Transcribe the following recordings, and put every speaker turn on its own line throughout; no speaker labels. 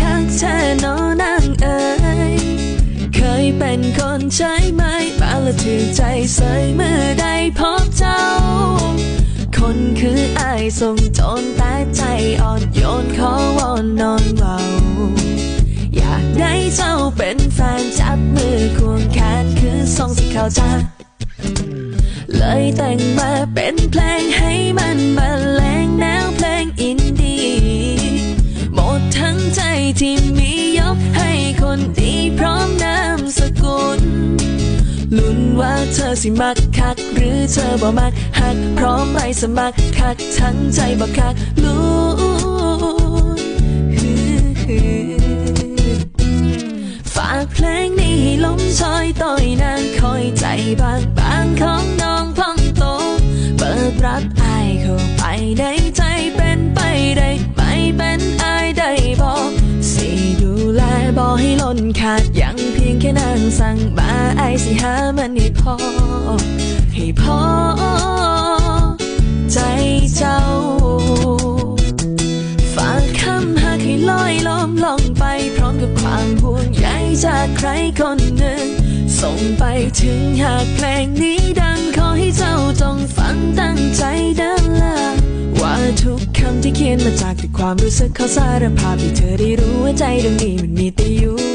คักเธอโนนางเอ๋ยเคยเป็นคนใช้ไหมมาและถือใจใส่เมื่อได้พบเจ้า คนคืออายส่งจนแต่ใจอ่อนโยนขอวอนนอนเบาอยากได้เจ้าเป็นแฟนจับมือควงแขนคือส่งสิเข้าใจเลยแต่งมาเป็นเพลงให้ ที่มียกให้คนดีพร้อมนามสกุล ลุ้นว่าเธอสิมักคัก หรือเธอบ่มักหักพร้อมไปสมัครคักทั้งใจบ่คักลุ้นฝากเพลงนี้ให้ลมชอยต่อยนางคอยใจบางบางของน้องพองโต เปิดรับอายเข้าไปในใจเป็น บอกให้ล้นขาดยังเพียงแค่นางสั่งมาอาสิหามันให้พอ ให้พอ ใจเจ้า ฝากคำหากให้ลอยลมลองไปพร้อมกับความห่วงใยจากใครคนหนึ่ง ส่งไปถึงหากเพลงนี้ดังขอให้เจ้าจงฟัง มาจากแต่ความรู้สึกเขาสารภาพให้เธอได้รู้ว่าใจดวงนี้มันมีแต่อยู่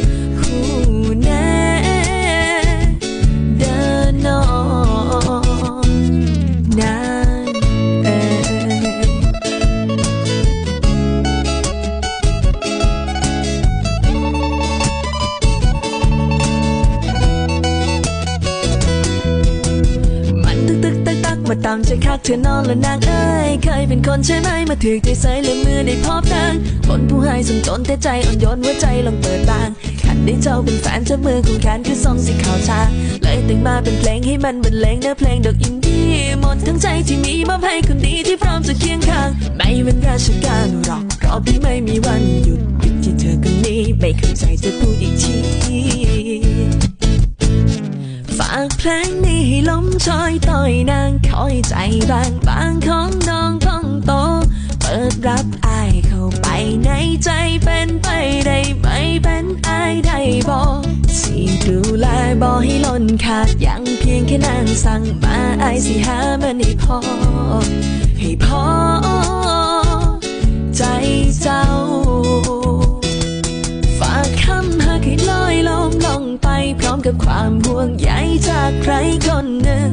มาตามใจคักเธอนอนและนางเอ้ยเคยเป็นคนใช่ไหมมาถือใจใส่เลยมือได้พบนางคนผู้ให้สมจนแต่ใจอ่อนโยนหัวใจลองเปิดบางขันได้เจ้าเป็นแฟนเจ้ามือของแขนคือทรงสีขาวชา เลยแต่งมาเป็นเพลงให้มันบรรเลงเนื้อเพลงดอกอินดี้หมดทั้งใจที่มีมอบให้คนดีที่พร้อมจะเคียงข้าง ไม่เป็นราชการหรอกรอบที่ไม่มีวันหยุดหยุดที่เธอคนนี้ไม่เข้าใจจะพูดอี ใจบางบางของน้องของโต เปิดรับอายเข้าไปในใจเป็นไปได้ไหมเป็นอายได้บอกสิดูแลบอกให้ล้นขาดยังเพียงแค่นางสั่งมาอายสิหามันให้พอ ให้พอใจเจ้า ฝากคำหากให้ลอยลมลงไปพร้อมกับความห่วงใยจากใครคนหนึ่ง